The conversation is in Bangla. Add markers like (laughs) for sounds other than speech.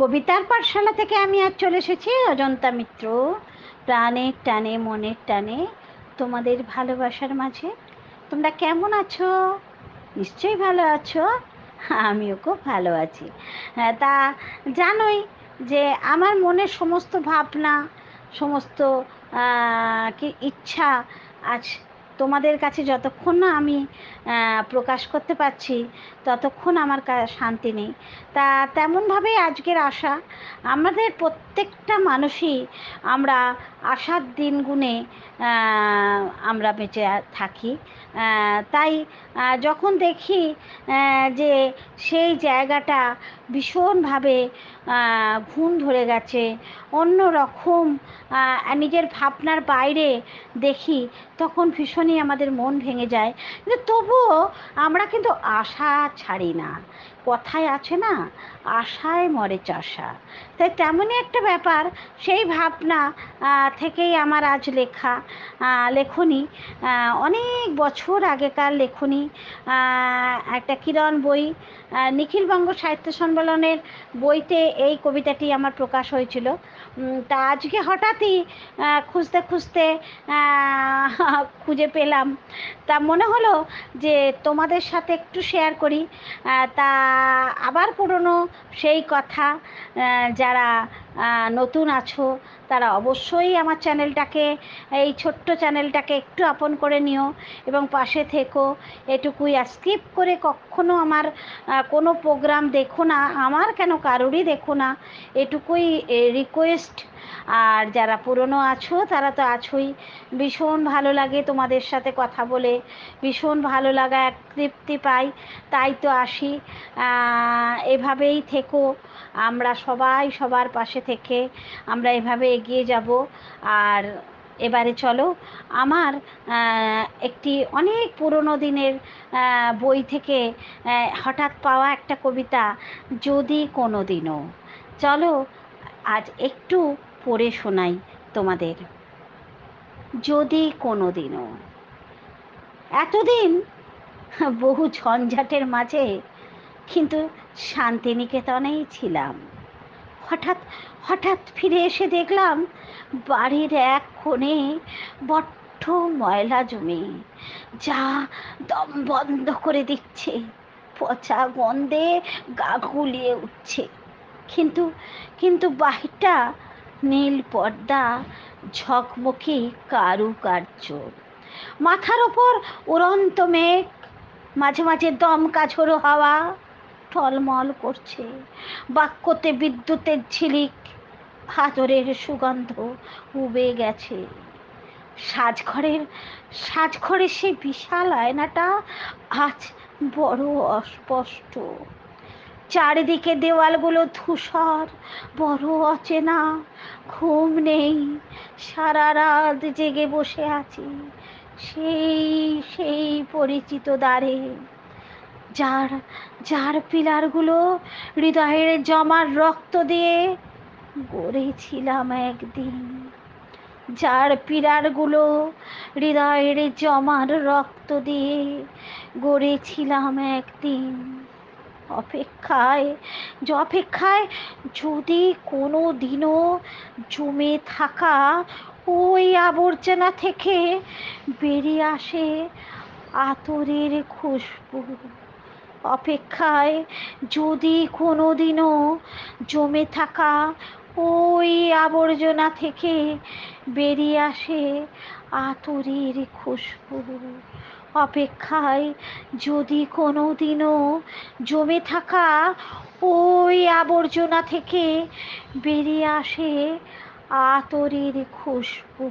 কবিতার পাঠশালা থেকে আমি আজ চলে এসেছি অজন্তা মিত্র। প্রাণের টানে মনের টানে তোমাদের ভালোবাসার মাঝে। তোমরা কেমন আছো? নিশ্চয়ই ভালো আছো। আমিও খুব ভালো আছি। হ্যাঁ, তা জানোই যে আমার মনের সমস্ত ভাবনা সমস্ত কি ইচ্ছা আজ তোমাদের কাছে যতক্ষণ না আমি প্রকাশ করতে পারছি, ততক্ষণ আমার শান্তি নেই। তা তেমনভাবেই আজকের আশা। আমাদের প্রত্যেকটা মানুষই আমরা আশার দিন গুণে আমরা বেঁচে থাকি। তাই যখন দেখি যে সেই জায়গাটা ভীষণভাবে ঘুণ ধরে গেছে। অন্য রকম নিজের ভাবনার বাইরে দেখি, তখন ভীষণই আমাদের মন ভেঙে যায়। কিন্তু তবুও আমরা কিন্তু আশা ছাড়ি না। কথায় আছে না, আশায় মরে চাষা। তাই তেমনই একটা ব্যাপার, সেই ভাবনা থেকেই আমার আজ লেখা লেখনী অনেক বছর আগেকার লেখনী একটা কিরণ বই নিখিলবঙ্গ সাহিত্য সম্মেলনের বইতে এই কবিতাটি আমার প্রকাশ হয়েছিল। তা আজকে হঠাৎই খুঁজতে খুঁজতে (laughs) খুঁজে পেলাম। তা মনে হলো যে তোমাদের সাথে একটু শেয়ার করি। তা আবার পুরনো সেই কথা যারা নতুন আছো, তারা অবশ্যই আমার চ্যানেলটাকে, এই ছোট্ট চ্যানেলটাকে একটু আপন করে নিও এবং পাশে থেকো। এটুকুই আর স্কিপ করে কখনো আমার কোনো প্রোগ্রাম দেখো না, আমার কেন কারোরই দেখো না। এটুকুই রিকোয়েস্ট আর যারা পুরনো আছো, তারা তো আছোই। ভীষণ ভালো লাগে তোমাদের সাথে কথা বলে। ভীষণ ভালো লাগা, এক তৃপ্তি পাই। তাই তো আসি। এভাবেই থেকো। আমরা সবাই সবার পাশে থেকে আমরা এভাবে এগিয়ে যাব। আর এবারে চলো, আমার একটি অনেক পুরনো দিনের বই থেকে হঠাৎ পাওয়া একটা কবিতা, যদি কোনো দিনও চলো, আজ একটু পড়ে শোনাই তোমাদের। যদি কোনো দিনও এতদিন বহু ঝঞ্ঝাটের মাঝে কিন্তু শান্তিনিকেতনেই ছিলাম। হঠাৎ হঠাৎ ফিরে এসে দেখলাম বাড়ির এক কোণে বড্ড ময়লা জমে, যা দম বন্ধ করে দিচ্ছে, পচা গন্ধে গা গুলিয়ে উঠছে। কিন্তু কিন্তু বাহিরটা নীল পর্দা, ঝকমকি কারুকার্য। মাথার ওপর উড়ন্ত মেঘ, মাঝে মাঝে দমকা ঝোড়ো হাওয়া টলমল করছে। বাক্যতে বিদ্যুতের ঝিলিক হাতরের সুগন্ধ উবে গেছে। সাজঘরের সাজঘরের সেই বিশাল আয়নাটা আজ বড় অস্পষ্ট। চারিদিকে দেওয়ালগুলো ধূসর, বড় অচেনা। ঘুম নেই, সারা রাত জেগে বসে আছি সেই সেই পরিচিত দ্বারে। যার যার পিলারগুলো হৃদয়ের জমার রক্ত দিয়ে গড়েছিলাম একদিন, যার পিলারগুলো হৃদয়ের জমার রক্ত দিয়ে গড়েছিলাম একদিন। অপেক্ষায় অপেক্ষায় যদি কোনো দিনও জমে থাকা ওই আবর্জনা থেকে বেরিয়ে আসে আতরের খুশবু। অপেক্ষায় যদি কোনো দিনও জমে থাকা ওই আবর্জনা থেকে বেরিয়ে আসে আতরের খুশবু। অপেক্ষায় যদি কোনো দিনও জমে থাকা ওই আবর্জনা থেকে বেরিয়ে আসে আতরের খুশবু।